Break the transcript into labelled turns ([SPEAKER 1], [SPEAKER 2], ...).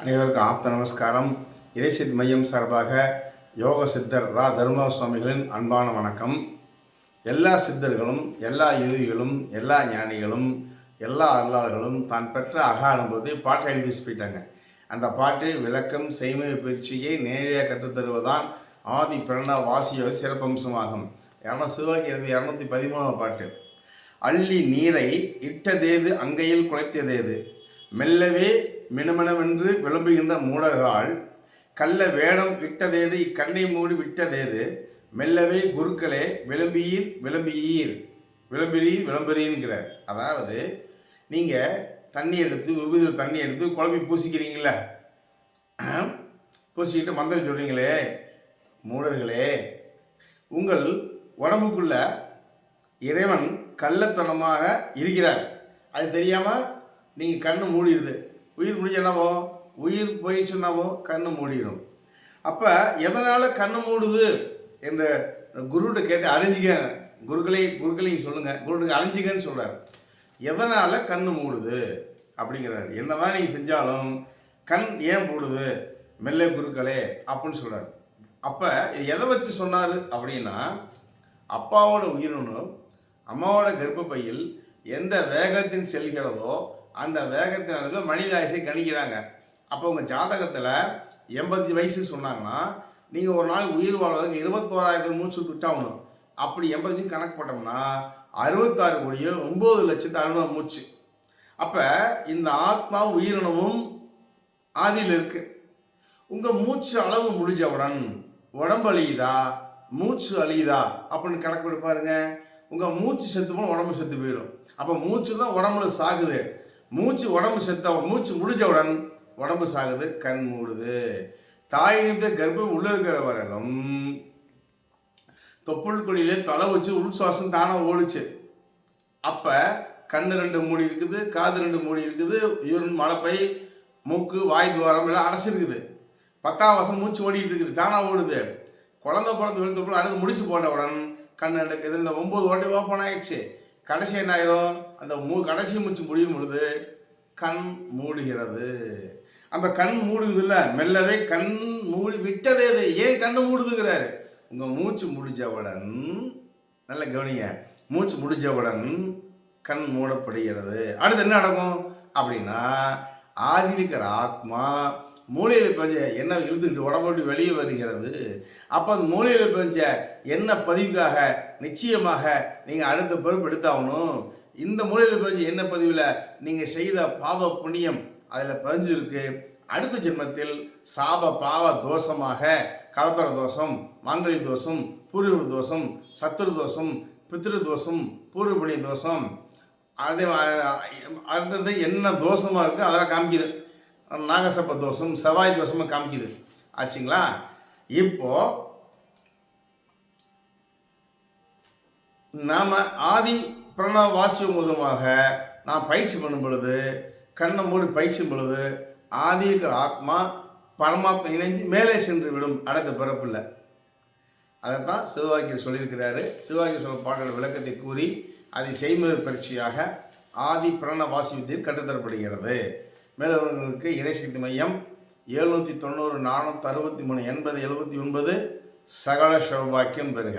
[SPEAKER 1] அனைவருக்கும் ஆப்த நமஸ்காரம். இறைசித் மையம் சார்பாக யோக சித்தர் ரா. தர்மா சுவாமிகளின் அன்பான வணக்கம். எல்லா சித்தர்களும் எல்லா யோகிகளும் எல்லா ஞானிகளும் எல்லா அருளாளர்களும் தான் பெற்ற அக அனுபவத்தை பாட்டை எழுதி போயிட்டாங்க. அந்த பாட்டு விளக்கம் செய்முறை பயிற்சியை நேரடியாக கற்றுத்தருவதான் ஆதி பிரணா வாசியோட சிறப்பம்சமாகும். இரநூத்தி சிவாக்கி இரநூத்தி பதிமூணாவது பாட்டு. அள்ளி நீரை இட்டதேது அங்கையில் குலைத்ததேது மெல்லவே மினுமினவென்று விளம்புகின்ற மூடர்கள் கள்ள வேடம் விட்டதேது இக்கண்ணை மூடி விட்டதேது மெல்லவே குருக்களே விளம்பியீர் விளம்பியீர் விளம்பிறீர் விளம்புறீங்கிறார் அதாவது நீங்கள் தண்ணி எடுத்து விபூதி தண்ணி எடுத்து குழம்பி பூசிக்கிறீங்கள பூசிக்கிட்டு மந்திரம் சொல்கிறீங்களே மூடர்களே உங்கள் உடம்புக்குள்ள இறைவன் கள்ளத்தனமாக இருக்கிறார். அது தெரியாமல் நீங்கள் கண்ணு மூடிடுது. உயிர் முடிஞ்ச என்னவோ? உயிர் போயிடுச்சுன்னாவோ கண்ணு மூடிடும் அப்போ எதனால் கண்ணு மூடுது? என்ற குருட்ட கேட்டு அறிஞ்சிக்க. குருக்களை குருக்களையும் சொல்லுங்கள் குருட்டுக்கு அழிஞ்சிக்கன்னு சொல்கிறார் எதனால் கண்ணு மூடுது? அப்படிங்கிறார். என்னதான் நீங்கள் செஞ்சாலும் கண் ஏன் மூடுது? மெல்ல குருக்களே அப்படின்னு சொல்கிறார் அப்போ எதை வச்சு சொன்னார் அப்படின்னா அப்பாவோட உயிரினும் அம்மாவோட கர்ப்பப்பையில் எந்த வேகத்தில் செல்கிறதோ அந்த வேகத்தினால மனித ஆயுசை கணிக்கிறாங்க. அப்போ உங்கள் ஜாதகத்தில் எண்பத்தி வயசு சொன்னாங்கன்னா நீங்கள் ஒரு நாள் உயிர் வாழ்வதற்கு இருபத்தோராயிரத்து மூச்சு விட்டாகணும் அப்படி எண்பத்தி கணக்கு போட்டோம்னா அறுபத்தாறு கோடியோ ஒம்பது லட்சத்து அறுபது மூச்சு. அப்போ இந்த ஆத்மா உயிரினமும் ஆதியில் இருக்குது உங்கள் மூச்சு அளவு முடிஞ்சவுடன் உடம்பு அழியுதா? மூச்சு அழியுதா? அப்படின்னு கணக்கு போட்டு பாருங்க. உங்கள் மூச்சு செத்து போனால் உடம்பு செத்து போயிடும். அப்போ மூச்சு தான் உடம்புல சாகுது. மூச்சு உடம்பு செத்த மூச்சு முடிஞ்சவுடன் உடம்பு சாகுது கண் மூடுது. தாய் நிமித்த கர்ப்பம் உள்ள இருக்கிற வரலும் தொப்புள் கொடியிலே தலை வச்சு உள் சுவாசம் தானாக ஓடுச்சு. அப்போ கண்ணு ரெண்டு மூடி இருக்குது காது ரெண்டு மூடி இருக்குது யூரின் மலைப்பை மூக்கு வாய் துவாரம் எல்லாம் அடைச்சிருக்குது. பத்தாம் வருஷம் மூச்சு ஓடிட்டு இருக்குது தானாக ஓடுது. குழந்தை பிறந்து விழுத்தப்போ அடுத்து முடிச்சு போட்டவுடன் கண் ரெண்டு இந்த ஒம்பது ஓட்டி ஓப்பன் ஆயிடுச்சு. கடைசி என்ன ஆயிரும்? அந்த மூ கடைசி மூச்சு முடியும் பொழுது கண் மூடுகிறது. அந்த கண் மூடுகுதுல்ல மெல்லவே கண் மூடி விட்டதே அது. ஏன் கண் மூடுதுங்கிறாரு? உங்கள் மூச்சு முடிஞ்சவுடன் நல்ல கவனிங்க மூச்சு முடிஞ்சவுடன் கண் மூடப்படுகிறது. அடுத்து என்ன நடக்கும்? அப்படின்னா ஆதிரிக்கிற ஆத்மா மூளையில் பெஞ்ச என்ன இழுத்துக்கிட்டு உடம்போட்டு வெளியே வருகிறது. அப்போ அந்த மூளையில் பெஞ்ச என்ன பதிவுக்காக நிச்சயமாக நீங்கள் அடுத்த பொறுப்பு எடுத்தாகணும். இந்த மூலையில் பதிஞ்ச என்ன பதிவில் நீங்கள் செய்த பாவ புண்ணியம் அதில் பதிஞ்சிருக்கு. அடுத்த ஜென்மத்தில் சாப பாவ தோஷமாக கலத்தர தோஷம் மாங்கலி தோஷம் பூர்வ தோஷம் சத்துரு தோஷம் பித்திரு தோஷம் பூர்வ புண்ணிய தோஷம். அதே அடுத்தது என்ன தோஷமாக இருக்குது அதெல்லாம் காமிக்குது. நாகசப்ப தோஷம் செவ்வாய் தோஷமாக காமிக்குது. ஆச்சுங்களா? இப்போ நாம் ஆதி பிரணவ வாசியம் மூலமாக நான் பயிற்சி பண்ணும் பொழுது கண்ணை மூடி பயிற்சி பொழுது ஆதி ஆத்மா பரமாத்மா இணைந்து மேலே சென்று விடும் அடுத்த பிறப்பில்லை. அதைத்தான் சிவவாக்கியர் சொல்லியிருக்கிறாரு. சிவவாக்கியர் சொல்ல பாடல் விளக்கத்தை கூறி அதை செய்முறை பயிற்சியாக ஆதி பிரண வாசியத்தில் கற்றுத்தரப்படுகிறது. மேலவர்களுக்கு இறைசக்தி மையம் எழுநூற்றி தொண்ணூறு நானூற்றி அறுபத்தி மூணு எண்பது எழுபத்தி ஒன்பது சகல சௌபாக்கியம் பெறுக.